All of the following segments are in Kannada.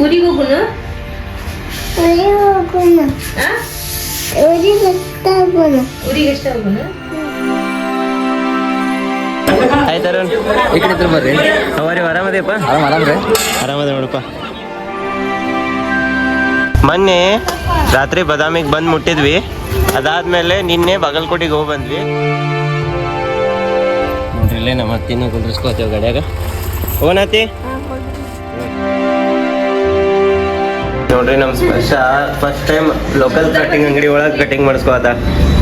ಊರಿಗೆ ಹೋಗುನು ಹೋಗೋಣ ಆ? ಊರಿಗೆ ಗೊತ್ತಾಗೋಣ ಊರಿಗೆ ಎಷ್ಟ ಹೋಗುನು ಆಯ್ತಾರ ಈ ಕಡೆ ಇದ್ರ ಬರ್ರಿ. ಅವರಿ ಆರಾಮದೇಪ್ಪ? ಆರಾಮ ಆರಾಮ್ರಿ ಆರಾಮದ ನೋಡಪ್ಪ. ಮೊನ್ನೆ ರಾತ್ರಿ ಬದಾಮಿಗೆ ಬಂದು ಮುಟ್ಟಿದ್ವಿ. ಅದಾದ್ಮೇಲೆ ನಿನ್ನೆ ಬಾಗಲಕೋಟಿಗೆ ಹೋಗಿ ಬಂದ್ವಿ. ನೋಡ್ರಿ ಇಲ್ಲೇ ನಮ್ಮ ಅತ್ತಿನ ಕುಂದ್ರಿಸ್ಕೋತೇವೆ ಗಡಿಯಾಗ. ಓನತಿ ನೋಡ್ರಿ ನಮ್ ಸ್ಪರ್ಶ. ಫಸ್ಟ್ ಟೈಮ್ ಲೋಕಲ್ ಕಟಿಂಗ್ ಅಂಗಡಿ ಒಳಗ್ ಕಟಿಂಗ್ ಮಾಡಿಸ್ಕೋದ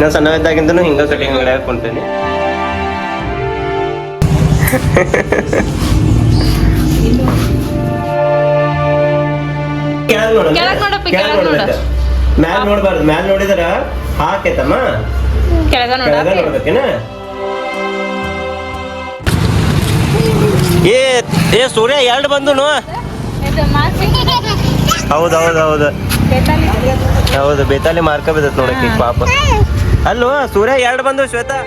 ನಾ ಸಣ್ಣವಿದ್ದಾಗಿಂದನೂ ಹಿಂಗ ಕಟಿಂಗ್ ಅಂಗಡಿ ಹಾಕೊಂತೇನಿ. ಮ್ಯಾಲ್ ನೋಡ್ಬಾರ್ದು ಮ್ಯಾಲ್ ನೋಡಿದ್ರ ಹಾಕೈತಮ್ಮ. ಕೆಳಗ ನೋಡ್ಬೇಕೇನ? ಏ ಏ ಸೂರ್ಯ ಎರಡು ಬಂದುನು? ಹೌದು ಹೌದು ಹೌದು. ಹೌದು ಬೇತಾಲಿ ಮಾರ್ಕ ಬಿದ್ದತ್ ನೋಡಕ್ಕೆ ಪಾಪ. ಅಲ್ಲೋ ಸೂರ್ಯ ಎರಡು ಬಂದು ಶ್ವೇತಾ.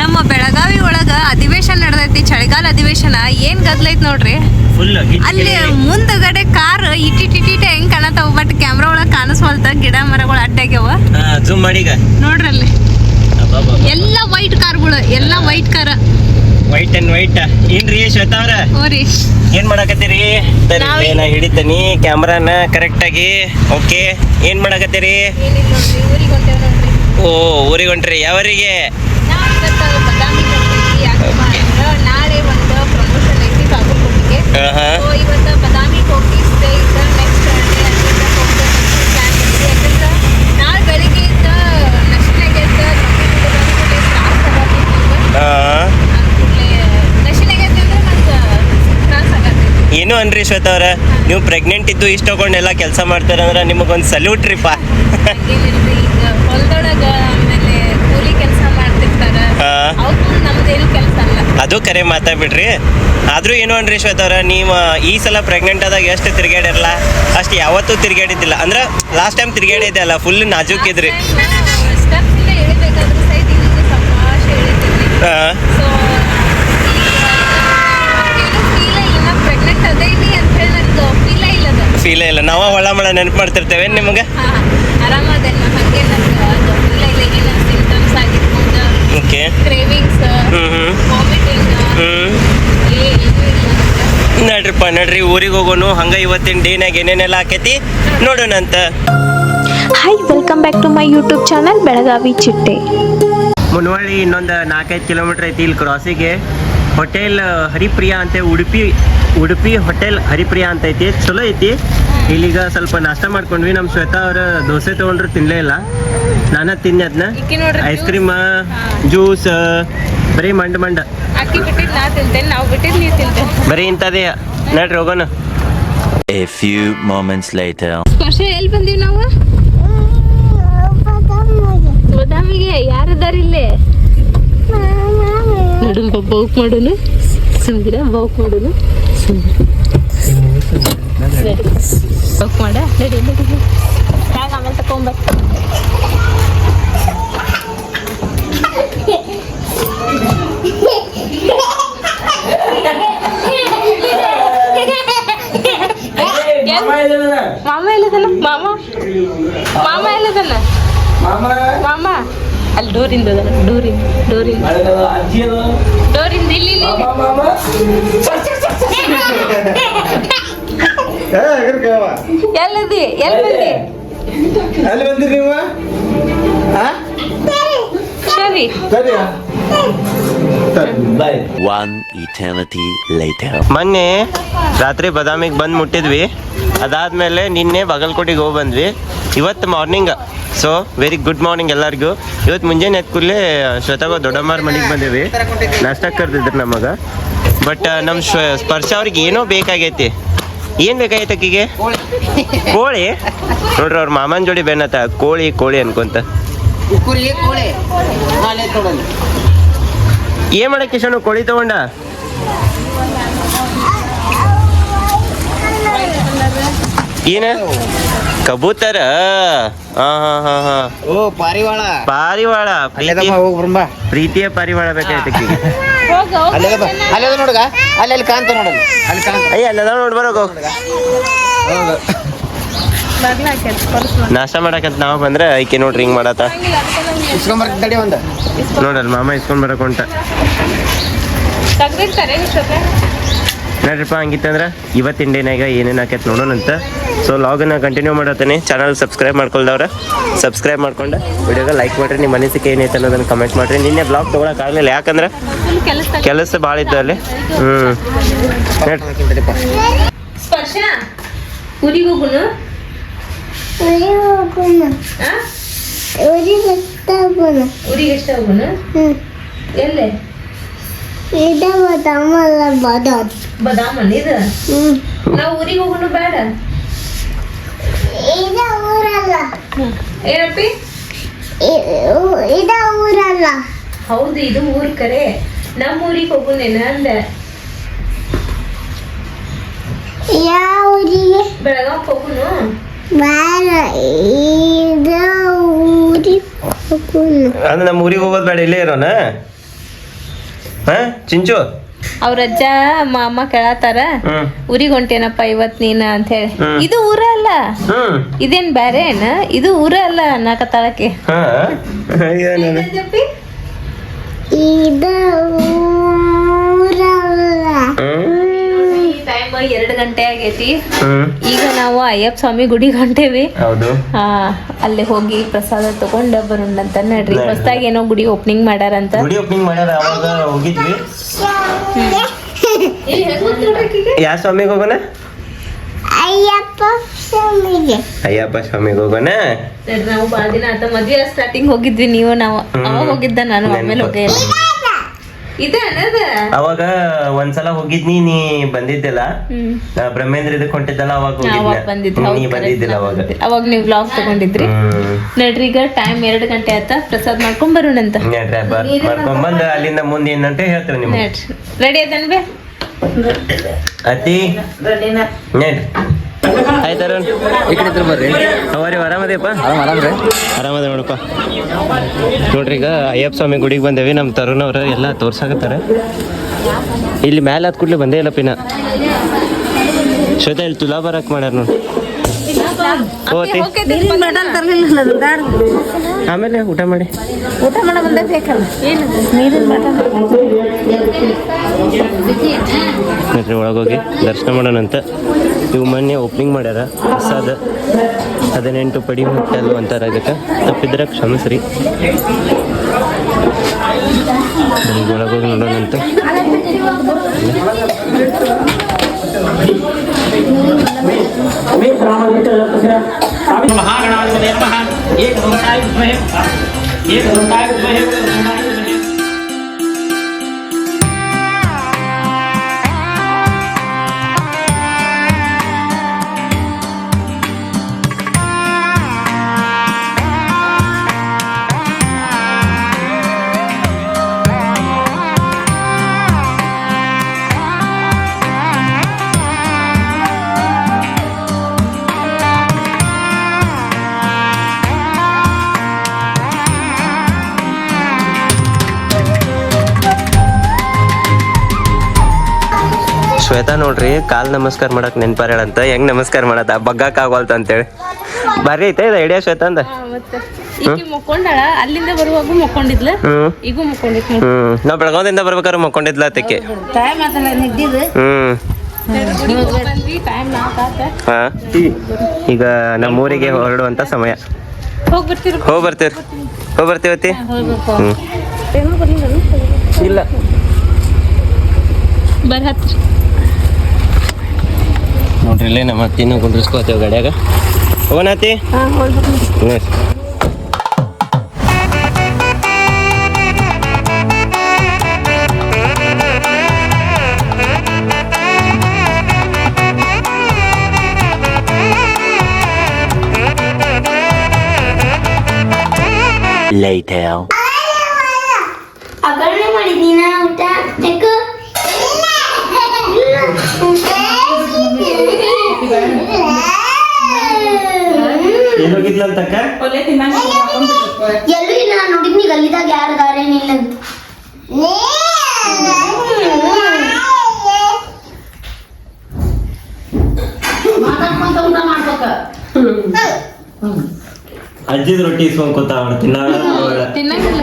ನಮ್ಮ ಬೆಳಗಾವಿ ಒಳಗ ಅಧಿವೇಶನ ನಡೆದೈತಿ ಚಳಿಗಾಲ ಅಧಿವೇಶನ ಏನ್ ಗದ್ಲೈತ್ ನೋಡ್ರಿ? ಫುಲ್ ಅಲ್ಲಿ ಮುಂದಗಡೆ ಕಾರ್ ಇಟ್ಟಿಟಿಟಿಟ ಹೆಂಗ್ ಕಾಣತಾವ ಬಟ್ ಕ್ಯಾಮ್ರಾ ಒಳಗ ಕಾಣಿಸ್ವಲ್ತ ಗಿಡ ಮರಗಳು ಅಡ್ಡಾಗ್ಯಾವ ಜೂಮ್ ಮಾಡಿಗ ನೋಡ್ರಿ ಅಲ್ಲಿ ಎಲ್ಲ ವೈಟ್ ಕಾರ್ಗಳು ಎಲ್ಲ ವೈಟ್ ಕಾರ ವೈಟ್ ಅಂಡ್ ವೈಟ್ ಏನ್ರಿ ಶ್ವೇತಾ ಅವ್ರ? ಓರಿ. ಏನ್ ಮಾಡಕತ್ತೀರಿ? ನಾ ಹಿಡಿತನಿ ಕ್ಯಾಮ್ರಾನ ಕರೆಕ್ಟ್ ಆಗಿ. ಓಕೆ ಏನ್ ಮಾಡಕತ್ತೀರಿ? ಓ ಊರಿಗೆ ಹೊಂಟ್ರಿ. ಯಾವರಿಗೆ? ನಾಳೆ ಒಂದು ಪ್ರಮೋಷನ್ ಐತಿ ಬಾಗಲಕೋಟೆಗೆ ಆಹಾ. ಸೊ ಇವತ್ತ ಬದಾಮಿಗೆ ಹೋಗಿ ಸ್ಟೇ ಇದ್ದ ನೆಕ್ಸ್ಟ್ ಡೇ ಅಲ್ಲಿಂದ ಹೋಗ್ಬೇಕಂತ ಪ್ಲಾನ್ ಐತಿ ಯಾಕಂದ್ರ ನಾಳೆ ಬೆಳಿಗ್ಗೆ ಇದ್ದ ನಶಿನಾಗೆ ಇದ್ದ ತ್ರಾಸ ಆಗತೈತಿ ನಮ್ಗೆ ಆ, ನಶಿನಾಗೆ ಅಂದ್ರೆ ಮತ್ತೆ ತ್ರಾಸ ಆಗತೈತಿ ಏನು ಅನ್ರಿ ಶ್ವೇತ ಅವ್ರೆ? ನೀವು ಪ್ರೆಗ್ನೆಂಟ್ ಇದ್ದು ಇಷ್ಟ ತಗೊಂಡೆಲ್ಲ ಕೆಲಸ ಮಾಡ್ತಾರೆ ಅಂದ್ರೆ ನಿಮಗೊಂದು ಸಲ್ಯೂಟ್ ರೀಪ. ಅದು ಕರೆ ಮಾತಾಡ್ಬಿಡ್ರಿ. ಆದ್ರೂ ಏನು ಅನ್ರಿ ಶ್ವೇತ ಅವ್ರ, ನೀವು ಈ ಸಲ ಪ್ರೆಗ್ನೆಂಟ್ ಆದಾಗ ಎಷ್ಟು ತಿರ್ಗಾಡಿರಲ್ಲ ಅಷ್ಟು ಯಾವತ್ತೂ ತಿರ್ಗಾಡಿದ್ದಿಲ್ಲ ಅಂದ್ರೆ ಲಾಸ್ಟ್ ಟೈಮ್ ತಿರ್ಗಾಡಿದ್ದೆ ಅಲ್ಲ ಫುಲ್ ನಾಜೂಕ್ ಇದ್ರಿ ಸ್ಟೆಪ್ಸ್ ಇಂದ ಇಳಿಬೇಕಾದ್ರೂ ಸಹಿತ ಇಲ್ಲಿ ಸಾವಕಾಶ ಇಳಿತಿದ್ವಿ ಆ, ಸೊ ಫೀಲ್ ಇಲ್ಲ. ಪ್ರೆಗ್ನೆಂಟ್ ಅದೇನಿ ಅಂತ ಹೇಳಿ ನನಗೆ ಫೀಲ್ ಇಲ್ಲದ ಫೀಲ್ ಇಲ್ಲ ನಾವ ಹೊಳ ಮಳ ನೆನಪು ಮಾಡ್ತಿರ್ತೇವೆ ನಿಮ್ಗೆ ಓಕೆ ನಡ್ರಿಪ್ಪ ನಡ್ರಿ. ಊರಿಗೆ ಹೋಗೋನು. ಹಂಗ ಇವತ್ತಿನ ಡೇನಾಗ ಏನೇನೆಲ್ಲ ಆಕೈತಿ? ನೋಡೋಣಂತ. Hi welcome back to my YouTube channel Belagavi ಚಿಟ್ಟೆ ಮುನ್ವಳ್ಳಿ ಇನ್ನೊಂದು ನಾಲ್ಕೈದು ಕಿಲೋಮೀಟರ್ ಐತಿ ಇಲ್ಲಿ ಕ್ರಾಸಿಗೆ ಹೋಟೆಲ್ ಹರಿಪ್ರಿಯಾ ಅಂತ ಉಡುಪಿ ಉಡುಪಿ ಹೋಟೆಲ್ ಹರಿಪ್ರಿಯಾ ಅಂತ ಐತಿ. ಚಲೋ ಐತಿ. ಇಲ್ಲಿಗ ಸ್ವಲ್ಪ ನಾಷ್ಟ ಮಾಡ್ಕೊಂಡ್ವಿ. ನಮ್ಮ ಶ್ವೇತಾ ಅವ್ರ ದೋಸೆ ತೊಗೊಂಡ್ರು ತಿನ್ಲೇ ಇಲ್ಲ. ನಾನ ತಿನ್ನಿ ಅದನ್ನ ಐಸ್ ಕ್ರೀಮ್ ಜ್ಯೂಸ್ ಬರೀ ಮಂಡ್ ಮಂಡ. ಬರೀ ಇಂಥದೇ ನಡ್ರಿ ಹೋಗೋಣ. A few moments later. ಸ್ಪರ್ಶ ಎಲ್ಲಿ ಬಂದೀವಿ ನಾವು? ಬದಾಮಿಗೆ ಯಾರಿದಾರ ಇಲ್ಲೇ? ನೋಡು ಬೌಕ್ ಮಾಡೋನು. ಸುಮ್ಗಿರ ಬೌಕ್ ಮಾಡೋನು. ಬೌಕ್ ಮಾಡ ನಡಿ ನಡಿ ಬ್ಯಾಗ್ ಆಮೇಲೆ ತಕೊಂಬ ಮಾಮ ಎಲ್ಲದನ? ಮಾಮ? ಮಾಮ ಎಲ್ಲದನ? ಮಾಮ? ಅಲ್ಲಿ ಡೋರಿಂದ ಡೋರಿಂದ ಡೋರಿಂದ. ಡೋರಿಂದ ಇಲ್ಲಿ ಇಲ್ಲಿ. ಎಲ್ಲದಿ ಎಲ್ಲಿ ಬಂದಿ? ಅಲ್ಲಿ ಬಂದಿರಿ ನೀವು? ಸರಿ. ಬಾಯ್ One eternity later. ಮೊನ್ನೆ ರಾತ್ರಿ ಬದಾಮಿಗೆ ಬಂದು ಮುಟ್ಟಿದ್ವಿ. ಅದಾದ್ಮೇಲೆ ನಿನ್ನೆ ಬಾಗಲಕೋಟಿಗೆ ಹೋಗಿ ಬಂದ್ವಿ. ಇವತ್ತು morning so very good morning ಎಲ್ಲರಿಗೂ. ಇವತ್ತು ಮುಂಜಾನೆ ಎದ್ದು ಕೂಡಲೇ ಶ್ವೇತಾಗ ದೊಡ್ಡಮ್ಮರ ಮನೆಗೆ ಬಂದೇವಿ ನಾಷ್ಟಕ್ಕೆ ಕರೆದಿದ್ರು ನಮಗೆ. ಬಟ್ ನಮ್ಮ ಸ್ಪರ್ಶ ಅವ್ರಿಗೆ ಏನೋ ಬೇಕಾಗೈತಿ. ಏನು ಬೇಕಾಗೈತೆ ಅಕ್ಕಿಗೆ? ಕೋಳಿ. ನೋಡ್ರಿ ಅವ್ರ ಮಾಮನ ಜೋಡಿ ಬೆನ್ನತ್ತ ಕೋಳಿ ಕೋಳಿ ಅನ್ಕೊಂತ. ಕುರಿ ಕೋಳಿ. ಹಾಲೆ ತೊಗೊಂಡು. ಏನ್ ಮಾಡಕ್ ಕಿಶನು? ಕೋಳಿ ತಗೊಂಡ? ಏನ? ಕಬೂತರ? ಓ ಪಾರಿವಾಳ. ಪಾರಿವಾಳ ಪ್ರೀತಿ ಪ್ರೀತಿಯ ಪಾರಿವಾಳ ಬೇಕಾಯ್ತು ಅಲ್ಲೇದ ಅಲ್ಲೇದ ನೋಡುಗ. ಅಲ್ಲಿ ಕಾಂತ ನೋಡಲ್ಲ. ಅಲ್ಲಿ ಕಾಂತ ಅಯ್ಯ ಅಲ್ಲ ನೋಡ್ ಬರೋಗ ಹೌದು ಬರ್ಲಾ ಕೆಲ್ಸ ನಾಷ್ಟ ಮಾಡಕಂತ ನಾವು ಬಂದ್ರೆ ಐಕೆ ನೋಡ್ರಿ ಹಿಂಗ್ ಮಾಡತ್ತ ನೋಡಲ್ ಮಾಮ ಇಸ್ಕೊಂಡ್ ಬರಕ್ ಹೊಂಟ. ನೋಡ್ರಿಪ್ಪ ಹಂಗಿತ್ತಂದ್ರ ಇವತ್ತಿನ ಡೇನಾಗ ಏನೇನು ಆಕೈತೆ ನೋಡೋಣಂತ ಸೊ ಲಾಗನ್ನ ಕಂಟಿನ್ಯೂ ಮಾಡತ್ತೀನಿ ಚಾನಲ್ ಸಬ್ಸ್ಕ್ರೈಬ್ ಮಾಡ್ಕೊಳ್ದವ್ರ. ಸಬ್ಸ್ಕ್ರೈಬ್ ಮಾಡ್ಕೊಂಡು ವಿಡಿಯೋಗೆ ಲೈಕ್ ಮಾಡ್ರಿ. ನಿಮ್ಮ ಅನಿಸಿಕೆ ಏನೈತೆ ಅನ್ನೋದನ್ನ ಕಮೆಂಟ್ ಮಾಡ್ರಿ. ನಿನ್ನೆ ಬ್ಲಾಗ್ ತೊಗೊಳಕ್ ಆಗಲಿಲ್ಲ. ಯಾಕಂದ್ರೆ ಕೆಲಸ ಭಾಳ ಇತ್ತು ಅಲ್ಲಿ. ಹ್ಞೂ ಊರಿಗೆ ಹೋಗೋಣ ಹೋಗೋಣ ಎಷ್ಟ ಹ್ಮ್. ಎಲ್ಲೇ? ಇದ ಬದಮಲ್ಲ ಬದದ್ ಬದಾಮನ್ ಇದು? ಹ್ಮ್. ನಾವು ಊರಿಗೆ ಹೋಗುನು ಬೇಡ. ಇದ ಊರಲ್ಲ. ಏನಪ್ಪಿ? ಇದು ಇದ ಊರಲ್ಲ. ಹೌದು ಇದು ಊರ್ ಕರೆ. ನಮ್ಮ ಊರಿಗೆ ಹೋಗುನೇನ ಅಂದೆ. ಯಾವ ಊರಿಗೆ? ಬೆಳಗಾವ್ ಹೋಗೋಣ ಅಂದ್ರೆ ನಮ್ಮ ಊರಿಗೆ ಹೋಗೋದು ಬೇಡ ಇಲ್ಲೇ ಇರೋಣ ಹಾ ಚಿಂಚು? ಅವ್ರ ಅಜ್ಜ ಮಾಮ ಕೇಳತಾರ ಊರಿಗೆ ಹೊಂಟೇನಪ್ಪ ಇವತ್ ನೀನ ಅಂತ ಹೇಳಿ. ಇದು ಊರ ಅಲ್ಲ? ಇದೇನ್ ಬ್ಯಾರೆ ಏನ? ಇದು ಊರ ಅಲ್ಲ ನಾಕ ತಳಕ್ಕೆ ಇದು ಇದ ಊರಲ್ಲ. ಎರಡ್ ಗಂಟೆ ಆಗೈತಿ. ಈಗ ನಾವು ಅಯ್ಯಪ್ಪ ಸ್ವಾಮಿ ಗುಡಿಗೆ ಹೊಂಟೇವಿ ಅಲ್ಲಿ ಹೋಗಿ ಪ್ರಸಾದ ತಗೊಂಡ ಬರೋಣಂತ ನಡ್ರಿ. ನಡ್ರಿ. ಹೊಸದಾಗಿ ಏನೋ ಗುಡಿ ಓಪನಿಂಗ್ ಮಾಡ್ಯಾರಂತ. ಗುಡಿ ಓಪನಿಂಗ್ ಮಾಡ್ಯಾರ ಅವಾಗ ಹೋಗಿದ್ವಿ. ಯಾವ ಸ್ವಾಮಿಗೆ ಹೋಗೋಣ? ಅಯ್ಯಪ್ಪ ಸ್ವಾಮಿಗೆ. ಅಯ್ಯಪ್ಪ ಸ್ವಾಮಿಗೆ ಹೋಗೋಣ? ನಾವು ಬಾಳ ದಿನ ಆತ ಮದ್ವೆ ಸ್ಟಾರ್ಟಿಂಗ್ ಹೋಗಿದ್ವಿ ನೀವು ನಾವು. ಅವಾಗ ಹೋಗಿದ್ದ ನಾನು ಆಮೇಲೆ ಹೋಗೇ ಅವಾಗ ಒಂದ್ಸಲ ಹೋಗಿದ್ನಿ ನೀ ಬಂದಿದ್ದಿಲ್ಲ. ಬ್ರಹ್ಮೇಂದ್ರ ಇದಕ್ ಹೊಂಟಿದ್ದಲ್ಲ ಅವಾಗ ಅವಾಗ ಹೋಗಿದ್ದೆ ನೀ ಬಂದಿದ್ದಿಲ್ಲ ಅವಾಗ. ಅವಾಗ ನೀವು ಬ್ಲಾಗ್ ತಗೊಂಡಿದ್ರಿ. ನಡ್ರಿ ಈಗ ಟೈಮ್ ಎರಡ್ ಗಂಟೆ ಆತ. ಪ್ರಸಾದ್ ಮಾಡ್ಕೊಂಡ್ ಬರೋಣಂತ ನಡ್ರಿ ಬರ್ ಮಾಡ್ಕೊಂಬಂದು ಅಲ್ಲಿಂದ ಮುಂದೆ ಏನಂತ ಹೇಳ್ತೇವೆ ನಿಮ್ಗೆ. ನಡ್ರಿ. ರೆಡಿ ಆಯ್ತನ್ ಬೇ ಅತಿ ನಡ್ರಿ. ಆಯ್ತು ಅರುಣ್ ಈ ಕಡೆ ಹತ್ರ ಬರ್ರಿ ಅವರಿ ಆರಾಮದೇಪ್ಪ? ಆರಾಮ್ ಆರಾಮ್ರಿ ಆರಾಮದ ನೋಡಪ್ಪ. ನೋಡ್ರಿ ಈಗ ಅಯ್ಯಪ್ಪ ಸ್ವಾಮಿ ಗುಡಿಗೆ ಬಂದೇವಿ ನಮ್ಮ ತರುಣ್ ಅವ್ರ ಎಲ್ಲ ತೋರ್ಸಾಕತ್ತಾರ. ಇಲ್ಲಿ ಮ್ಯಾಲೆ ಹತ್ ಕೂಡ್ಲಿ ಬಂದೇ ಇಲ್ಲ ಪಿನ ಶ್ವೇತಾ ಇಲ್ಲಿ ತುಲಾ ಬರಕ್ ಮಾಡ್ಯಾರ ನೋಡಿ. ಓತಿ ಆಮೇಲೆ ಊಟ ಮಾಡಿ. ಊಟ ಮಾಡ ಬಂದ ಬೇಕಲ್ಲ? ನೀರಿನ ಒಳಗೋಗಿ ದರ್ಶನ ಮಾಡೋಣಂತ. ಇವು ಮೊನ್ನೆ ಓಪನಿಂಗ್ ಮಾಡ್ಯಾರ. ಹೊಸ ಅದ. ಹದಿನೆಂಟು ಪಡಿ ಹೋಟೆಲ್ ಅದಕ್ಕೆ ತಪ್ಪಿದ್ರೆ ಕ್ಷಮಿಸ್ರಿ. ಒಳಗೋಗಿ ನೋಡೋಣಂತ. ಮಹಾಗಣಾಧಿಪತಿ ನಮಃ. ಏಕ ಘಂಟಾಯ ಏಕ ಘಂಟಾಯ ಶ್ವೇತಾ ನೋಡ್ರಿ ಕಾಲ್ ನಮಸ್ಕಾರ ಮಾಡಕ್ ಅಂತ ಹೆಂಗ್ ನಮಸ್ಕಾರ ಮಾಡತ್ತ ಬಗ್ಗಕ್ ಆಗೋಲ್ತ ಅಂತೇಳಿ. ಬಾರಿ ಐತೆ ಇದು ಐಡಿಯಾ ಶ್ವೇತಾ ಅಂದ? ಮಕ್ಕೊಂಡಾಳ ಅಲ್ಲಿಂದ ಬರುವಾಗ ಮಕ್ಕೊಂಡಿದ್ಲ. ಹ್ಮ್. ಈಗೂ ಮಕ್ಕೊಂಡಿತ್ ನೋಡಿ ಹ್ಮ್. ನಾವ್ ಬೆಳಗಾವದಿಂದ ಬರ್ಬೇಕಾದ್ರೆ ಮಕ್ಕೊಂಡಿದ್ಲ ಅದಕ್ಕೆ ಹ್ಮ್ ಬಂದ್ವಿ ಟೈಮ್ ನಾಲ್ಕು ಹಾ. ಈಗ ನಮ್ಮೂರಿಗೆ ಹೊರಡುವಂತ ಸಮಯ. ಹೋಗಿ ಬರ್ತೀರಿ. ಹೋಗಿ ಹೋಗಿ ಬರ್ತೀವತ್ತಿ ಹ್ಮ್. ಇಲ್ಲ. ಬರ್ ಹತ್ರಿ ನೋಡ್ರಿ ಇಲ್ಲೇ ನಮ್ಮ ಅತ್ತಿನ ಕುಂಡ್ರಿಸ್ಕೋತೇವೆ ಗಾಡ್ಯಾಗ ಹೋಗೋಣ ಅತ್ತಿ ಹ್ಮ್. Later. ಅಗರಣೆ ಮಾಡಿದೀನ ಊಟ ತೆಕ್ಕು ಎಲ್ಲೂ ಇಲ್ಲ ನಾನು ನೋಡಿದ್ನಿ ಗಲ್ಲಿದಾಗ ಯಾರು ದಾರೆ ನಿಲ್ಲ ಅಜ್ಜಿದ ರೊಟ್ಟಿ ಇಸ್ಕೊಂಡ್ ಕೂತ ಅವಳು ತಿನ್ನಾಳ? ತಿನ್ನಂಗಿಲ್ಲ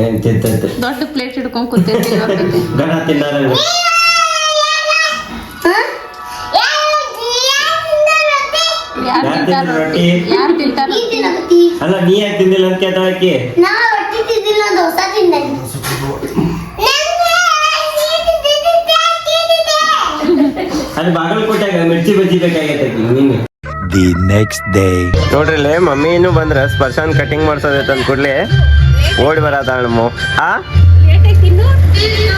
ಏನ್ ತಿಂತೈತೆ? ದೊಡ್ಡ ಪ್ಲೇಟ್ ಹಿಡ್ಕೊಂಡ್ ಕೂತೈತಿ ಗಣ ತಿನ್ನಾರ ರೊಟ್ಟಿ? ಯಾರು ತಿಂತಾರ ಅಲ್ಲ ನೀ ಯಾಕೆ ತಿಂದಿಲ್ಲ ಅಂತ ಕೇಳ್ತಾಳ ಆಕಿ ನಾ ರೊಟ್ಟಿ ತಿಂದಿಲ್ಲ ದೋಸೆ ತಿಂದೆ. ಅಲ್ಲಿ ಬಾಗಲಕೋಟೆಗ ಮಿರ್ಚಿ ಬಜ್ಜಿ ಬೇಕಾಗೈತೆ ನೀನು ದಿ ನೆಕ್ಸ್ಟ್ ಡೇ day. ನೋಡ್ರಿ ಇಲ್ಲಿ ಮಮ್ಮಿನೂ ಬಂದ್ರ ಸ್ಪರ್ಶನ್ ಕಟಿಂಗ್ ಮಾಡ್ಸೋದೈತೆ ಅಂದ್ ಕೂಡ್ಲೆ. ಓಡಿ ಬರತಾಳ ನಮ್ಮ ಆ?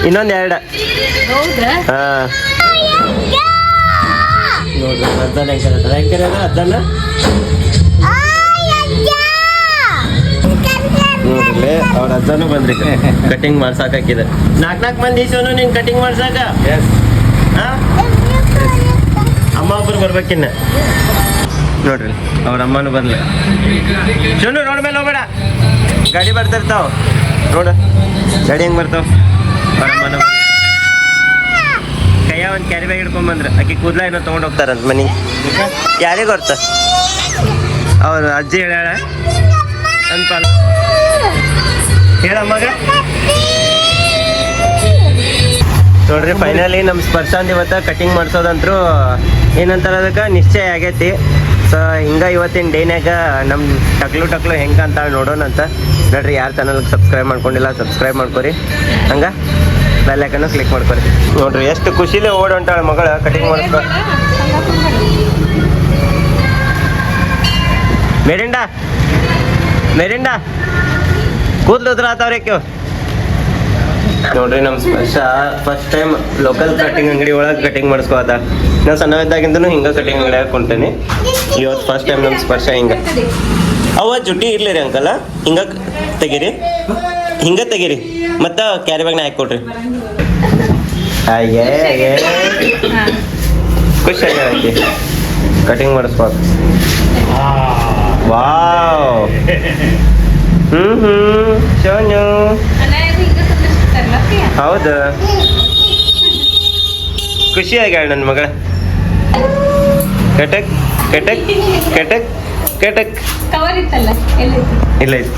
ಇನ್ನೊಂದು ಎರಡು. ಹೌದಾ? ಹಾ. ನೋಡ್ರಿ ಅದ್ದನ ಹೆಂಗ್ ಅರ್ಧನ? ನೋಡ್ರಿ ಅವ್ರ ಅಜ್ಜನೂ ಬಂದ್ರಿ. ಕಟಿಂಗ್ ಮಾಡ್ಸಾಕ ಹಾಕಿದೆ ನಾಕ್ ನಾಕ್ ಮಂದಿ ಸೋನು ನಿನ್ ಕಟಿಂಗ್ ಮಾಡ್ಸಾಕ? ಹಾ? ಅಮ್ಮ ಒಬ್ರು ಬರ್ಬೇಕಿನ್ನ. ನೋಡ್ರಿ ಅವ್ರ ಅಮ್ಮನೂ ಬರ್ಲಿ. ಸೋನು ರೋಡ್ ಮೇಲೆ ಹೋಗ್ಬೇಡ. ಗಾಡಿ ಬರ್ತಿರ್ತಾವ ನೋಡ ಗಾಡಿ ಹೆಂಗ್ ಬರ್ತಾವ? ಅವ್ರ ಅಮ್ಮನೂ ಬಂದ್ಲು. ಒಂದು ಕ್ಯಾರಿ ಬ್ಯಾಗ್ ಹಿಡ್ಕೊಂಡ್ ಬಂದ್ರ. ಆಕಿ ಕೂದ್ಲ ಏನೋ ತಗೊಂಡ್ ಹೋಗ್ತಾರಂತ ಮನಿ. ಯಾರಿಗೆ ಗೊತ್ತ ಅವ್ರ ಅಜ್ಜಿ ಹೇಳ್ಯಾಳ. ಹೇಳ ಮಗ. ನೋಡ್ರಿ ಫೈನಲಿ ನಮ್ಮ ಸ್ಪರ್ಶಾಂತ್ ಇವತ್ತು ಕಟಿಂಗ್ ಮಾಡ್ಸೋದಂತ್ರು ಏನಂತಾರ ಅದಕ್ಕೆ? ನಿಶ್ಚಯ ಆಗೈತಿ. ಸೊ ಹಿಂಗೆ ಇವತ್ತಿನ ಡೇನ್ಯಾಗ ನಮ್ಮ ಟಕ್ಲು ಟಕ್ಲು ಹೆಂಗೆ ಅಂತ ನೋಡೋಣ ಅಂತ ನೋಡ್ರಿ, ಯಾರು ಚಾನಲ್ಗೆ ಸಬ್ಸ್ಕ್ರೈಬ್ ಮಾಡ್ಕೊಂಡಿಲ್ಲ ಸಬ್ಸ್ಕ್ರೈಬ್ ಮಾಡ್ಕೊರಿ. ಹಂಗ? ಬೆಲ್ಲೈಕನ್ನು ಕ್ಲಿಕ್ ಮಾಡ್ಕೊಳ್ಳಿ. ನೋಡ್ರಿ ಎಷ್ಟು ಖುಷಿಲಿ ಓಡ್ ಹೊಂಟಾಳ ಮಗಳ ಕಟಿಂಗ್ ಮಾಡ್ಕೊಳ ಮೇರಿಂಡಾ ಕೂದಲು ಉದ್ರ ಆತಾವ್ರಿ ಕ್ಯೂ. ನೋಡ್ರಿ ನಮ್ಮ ಸ್ಪರ್ಶ ಫಸ್ಟ್ ಟೈಮ್ ಲೋಕಲ್ ಕಟಿಂಗ್ ಅಂಗಡಿ ಒಳಗೆ ಕಟಿಂಗ್ ಮಾಡಿಸ್ಕೋತ. ನಾ ಸಣ್ಣವಿದ್ದಾಗಿಂದನು ಹಿಂಗ ಕಟಿಂಗ್ ಅಂಗಡಿ ಹಾಕೊಂತೇನೆ ಇವತ್ತು ಫಸ್ಟ್ ಟೈಮ್ ನಮ್ಮ ಸ್ಪರ್ಶ ಹಿಂಗ. ಅವ ಜುಟ್ಟಿ ಇರ್ಲಿ ರೀ ಅಂಕಲ್ಲ ಹಿಂಗ ತೆಗೀರಿ. ಹಿಂಗ ತೆಗೀರಿ. ಮತ್ತ ಕ್ಯಾರಿ ಬ್ಯಾಗ್ನ ನಾ ಹಾಕಿ ಕೊಡ್ರಿ. ಖುಷಿ ಆಗೈತಿ ಕಟಿಂಗ್ ಮಾಡಿಸ್ಬೇಕು ವಾವ್ ಹ್ಮ್ ಹ್ಮ್. ಶೋನು. ಹೌದು. ಖುಷಿ ಆಗ್ಯಾಳ ನನ್ನ ಮಗಳ. ಕಟಕ್ ಕಟಕ್ ಕಟಕ್ ಕಟಕ್. ಕವರ್ ಇತ್ತಲ್ಲ? ಎಲ್ಲೈತಿ ಇಲ್ಲ ಇದು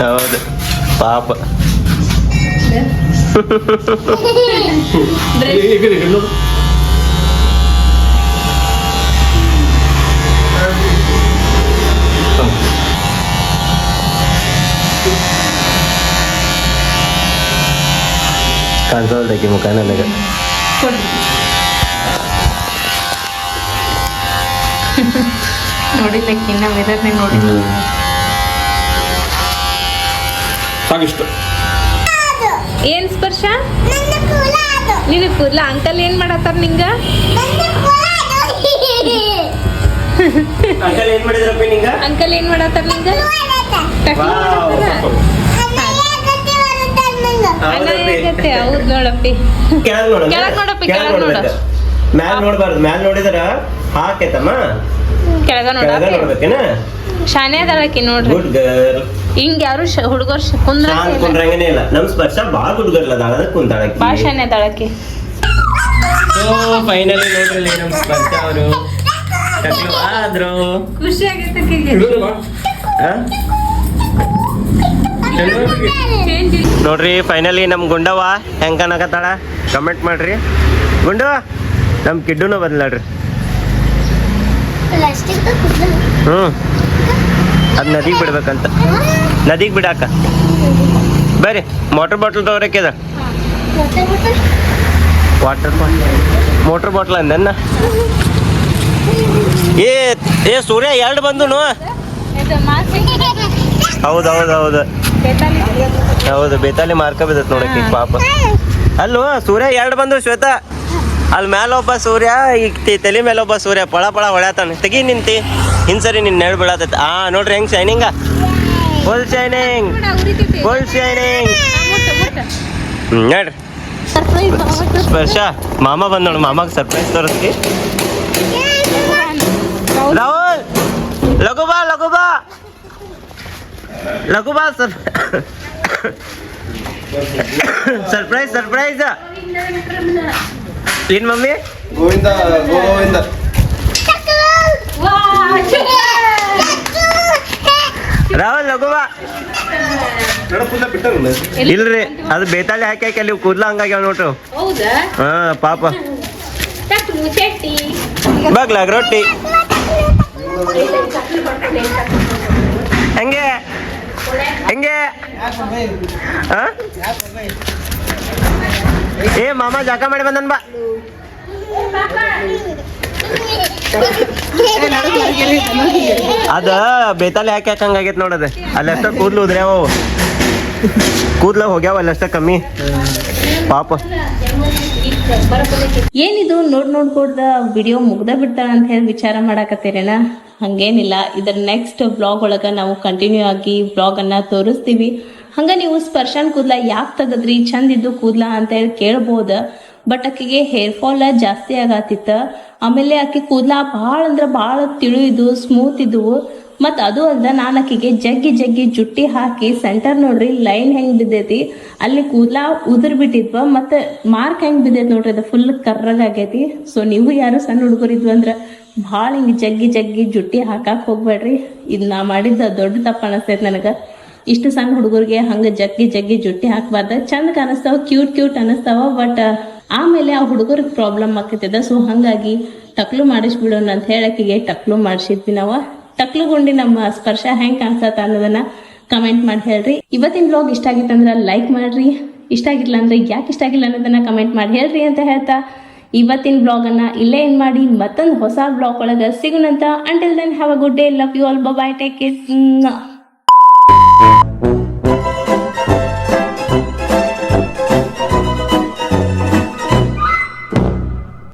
ಹೌದು ಪಾಪ ಕಾಣಿಸೋದಕ್ಕೆ ಮುಖ ನನಗೆ ಕೊಡ್ರಿ ನೋಡಿದ್ದಕ್ಕಿನ್ನ ಮಿರರ್ನೇ ನೋಡಿ ಸಾಕಿಷ್ಟು ಏನ್ ಸ್ಪರ್ಶ? ನಿನಗೆ ಕೂದ್ಲ ಅಂಕಲ್ ಏನ್ ಮಾಡತ್ತಾರ ನಿಂಗ? ಅಂಕಲ್ ಏನ್ ಮಾಡಿದ್ರಪ್ಪ ನಿಂಗ? ಅಂಕಲ್ ಏನ್ ಮಾಡತ್ತಾರ ನಿಂಗ? ಹೌದ್ ನೋಡಪ್ಪಿ. ಕೆಳಗ್ ನೋಡು ಕೆಳಗ್ ನೋಡಪ್ಪಿ, ಕೆಳಗ್ ಕೆಳಗ್ ನೋಡು. ಮ್ಯಾಲ್ ಮ್ಯಾಲ ಮ್ಯಾಲ್ ನೋಡಿದ್ರ ಹಾಕೈತಮ್ಮ. ಕೆಳಗ ಕೆಳಗ ನೋಡ ನೋಡ್ಬೇಕೇನ? ಶಾನೆ ಅದಾಳಕಿ ನೋಡ್ರಿ. ಗುಡ್ ಗರ್ಲ್ ಹಿಂಗ್ ಯಾರು ಹುಡುಗರು ಕುಂದ್ರ ಕುಂಡ್ರಂಗನೇ ಇಲ್ಲ. ನಮ್ ಸ್ಪರ್ಶ ಬಾಳ ಗುಡ್ ಗರ್ಲ್ ಅದಾಳ ಅದಕ್ಕೆ ಕುಂತಾಳಕಿ. ಭಾಳ ಶಾನೆ ಅದಾಳಕಿ ಸೊ ಫೈನಲಿ ನೋಡ್ರಿ ನಮ್ ಸ್ಪರ್ಶ ಅವರು. ಟಕ್ಲು ಆದ್ರು ಖುಷಿ ಆಗೈತೆ ನೋಡ್ರಿ ಫೈನಲಿ ನಮ್ ಗುಂಡವ್ವ ಹೆಂಗ್ ಕಾಣಕತ್ತಾಳ ಕಮೆಂಟ್ ಮಾಡ್ರಿ. ಗುಂಡು ನಮ್ ಕಿಡ್ಡುನು ಬದಲಾಡ್ರಿ. ಹ್ಞೂ ಅದು ನದಿಗೆ ಬಿಡ್ಬೇಕಂತ. ನದಿಗೆ ಬಿಡಾಕ. ಬರ್ರಿ ವಾಟರ್ ಬಾಟಲ್ ತಗೋರಕ್ಕಿದ. ವಾಟರ್ ಬಾಟಲ್ ಮೋಟರ್ ಬಾಟ್ಲ್ ಅಂದನ್ನ ಏ ಏ ಸೂರ್ಯ ಎರಡು ಬಂದುನು? ಹೌದು ಹೌದು ಹೌದು ಹೌದು ಬೇತಾಲಿ ಮಾರ್ಕ ಬಿದ್ದತ್ ನೋಡಕ್ಕೆ ಪಾಪ. ಅಲ್ಲೋ ಸೂರ್ಯ ಎರಡು ಬಂದು ಶ್ವೇತಾ? ಅಲ್ಲಿ ಮೇಲೊಬ್ಬ ಸೂರ್ಯ ಈಗ ತಲೆ ಮೇಲೊಬ್ಬ ಸೂರ್ಯ ಪಳ ಪಳ ಹೊಳ್ಯಾತಾನೆ. ತೆಗಿ ನಿಂತಿ ಹಿಂಸರಿ ನಿನ್ನ ನೆರಳು ಬೀಳತೈತೆ. ಆ, ನೋಡ್ರಿ ಹೆಂಗ್ ಶೈನಿಂಗ ಫುಲ್ ಶೈನಿಂಗ್ ನೋಡ ಫುಲ್ ಶೈನಿಂಗ್ ನೋಡ್ರಿ. ಸ್ಪರ್ಶ. ಮಾಮ ಬಂದ್ ನೋಡು, ಮಾಮಾಗ ಸರ್ಪ್ರೈಸ್ ತೋರಿಸ್ತಿ. ರಾಹುಲ್, ಲಘು ಬಾ ಲಘು ಬಾ. ಲಘು ಸರ್. ಸರ್ಪ್ರೈಸ್ ಸರ್ಪ್ರೈಸ್ ಏನ್ ಮಮ್ಮಿ? ಗೋವಿಂದ ಗೋವಿಂದ. ರಾಹುಲ್ ಲಘುವಾ ಇಲ್ರಿ ಅದು ಬೇತಾಳಿ ಹಾಕಿ ಹಾಕಿ ಅಲ್ಲಿ ಕೂದ್ಲ ಹಂಗಾಗ್ಯಾವ ನೋಟು ಹೌದಾ? ಹಾ ಪಾಪ. ಬಗ್ಲ ಬಾಗ್ಲಾಗ ರೊಟ್ಟಿ. ಹೆಂಗೆ? ಹೆಂಗೆ? ಆ? ಏ, ಮಾಮ, ಜಾಕ ಮಾಡಿ ಬಂದನ್ ಬಾ. ಅದ ಬೇತಾಲೆ ಯಾಕೆ ಯಾಕೆ ಹಂಗಾಗೈತೆ ನೋಡದ ಅಲ್ಲೆಷ್ಟ ಕೂದ್ಲು ಉದ್ರೆ ಅವು. ಕೂದ್ಲ ಹೋಗ್ಯಾವ ಅಲ್ಲೆಷ್ಟ ಕಮ್ಮಿ. ಪಾಪ. ಏನಿದು? ನೋಡ್ ನೋಡ್ಕೊಡ್ದ ವಿಡಿಯೋ ಮುಗ್ದ ಬಿಡ್ತಾರ ಅಂತ ಹೇಳಿ ವಿಚಾರ ಮಾಡಾಕತ್ತೀರೇನ? ಹಂಗೇನಿಲ್ಲ. ಇದರ ನೆಕ್ಸ್ಟ್ ಬ್ಲಾಗ್ ಒಳಗ ನಾವು ಕಂಟಿನ್ಯೂ ಆಗಿ ಬ್ಲಾಗ್ ಅನ್ನ ತೋರಿಸ್ತೀವಿ. ಹಂಗ ನೀವು ಸ್ಪರ್ಶನ್ ಕೂದ್ಲ ಯಾಕೆ ತೆಗದ್ರಿ? ಚಂದ ಇದ್ದು ಕೂದ್ಲ ಅಂತ ಹೇಳಿ ಕೇಳ್ಬೋದ? ಬಟ್ ಆಕಿಗೆ ಹೇರ್ ಫಾಲ್ ಜಾಸ್ತಿ ಆಗತ್ತಿತ್ತ. ಆಮೇಲೆ ಆಕೆ ಕೂದ್ಲ ಭಾಳ ಅಂದ್ರೆ ಭಾಳ ತಿಳು ಇದ್ವು ಸ್ಮೂತ್ ಇದ್ವು ಮತ್ತು ಅದು ಅಲ್ದ ನಾನು ಆಕಿಗೆ ಜಗ್ಗಿ ಜಗ್ಗಿ ಜುಟ್ಟಿ ಹಾಕಿ ಸೆಂಟರ್ ನೋಡ್ರಿ ಲೈನ್ ಹೆಂಗೆ ಬಿದ್ದೈತಿ. ಅಲ್ಲಿ ಕೂದ್ಲ ಉದುರ್ ಬಿಟ್ಟಿದ್ವ, ಮತ್ತು ಮಾರ್ಕ್ ಹೆಂಗೆ ಬಿದ್ದೈತಿ ನೋಡ್ರಿ ಅದು ಫುಲ್ ಕರ್ರಗಾಗೈತಿ ಸೊ ನೀವು ಯಾರು ಸಣ್ಣ ಹುಡುಗರಿದ್ವು ಅಂದ್ರೆ ಭಾಳ ಹಿಂಗೆ ಜಗ್ಗಿ ಜಗ್ಗಿ ಜುಟ್ಟಿ ಹಾಕಕ್ಕೆ ಹೋಗ್ಬೇಡ್ರಿ. ಇದು ನಾ ಮಾಡಿದ್ದ ದೊಡ್ಡ ತಪ್ಪು ಅನಿಸ್ತೈತೆ ನನಗೆ. ಇಷ್ಟು ಸಣ್ಣ ಹುಡುಗರಿಗೆ ಹಂಗೆ ಜಗ್ಗಿ ಜಗ್ಗಿ ಜುಟ್ಟಿ ಹಾಕ್ಬಾರ್ದ. ಚಂದ ಕಾಣಿಸ್ತಾವ ಕ್ಯೂಟ್ ಕ್ಯೂಟ್ ಅನಿಸ್ತಾವ ಬಟ್ ಆಮೇಲೆ ಆ ಹುಡುಗರಿಗೆ ಪ್ರಾಬ್ಲಮ್ ಆಕೈತದ ಸೊ ಹಾಗಾಗಿ ಟಕ್ಲು ಮಾಡಿಸ್ಬಿಡೋಣ ಅಂತ ಹೇಳಕ್ಕಿಗೆ ಟಕ್ಲು ಮಾಡಿಸಿದ್ವಿ ನಾವು. ಟಕ್ಲು ಗುಂಡಿ ನಮ್ಮ ಸ್ಪರ್ಶ ಹೆಂಗೆ ಕಾಣಿಸತ್ತ ಅನ್ನೋದನ್ನ ಕಮೆಂಟ್ ಮಾಡಿ ಹೇಳ್ರಿ. ಇವತ್ತಿನ ಬ್ಲಾಗ್ ಇಷ್ಟ ಆಗಿತ್ತಂದ್ರೆ ಲೈಕ್ ಮಾಡ್ರಿ. ಇಷ್ಟ ಆಗಿಲ್ಲ ಅಂದ್ರೆ ಯಾಕೆ ಇಷ್ಟ ಆಗಿಲ್ಲ ಅನ್ನೋದನ್ನ ಕಮೆಂಟ್ ಮಾಡಿ ಹೇಳ್ರಿ ಅಂತ ಹೇಳ್ತಾ. ಇವತ್ತಿನ ಬ್ಲಾಗನ್ನು ಇಲ್ಲೇ ಏನು ಮಾಡಿ. ಮತ್ತೊಂದು ಹೊಸ ಬ್ಲಾಗ್ ಒಳಗೆ ಸಿಗೋಣಂತ until then have a good day love you all bye take it Thank you.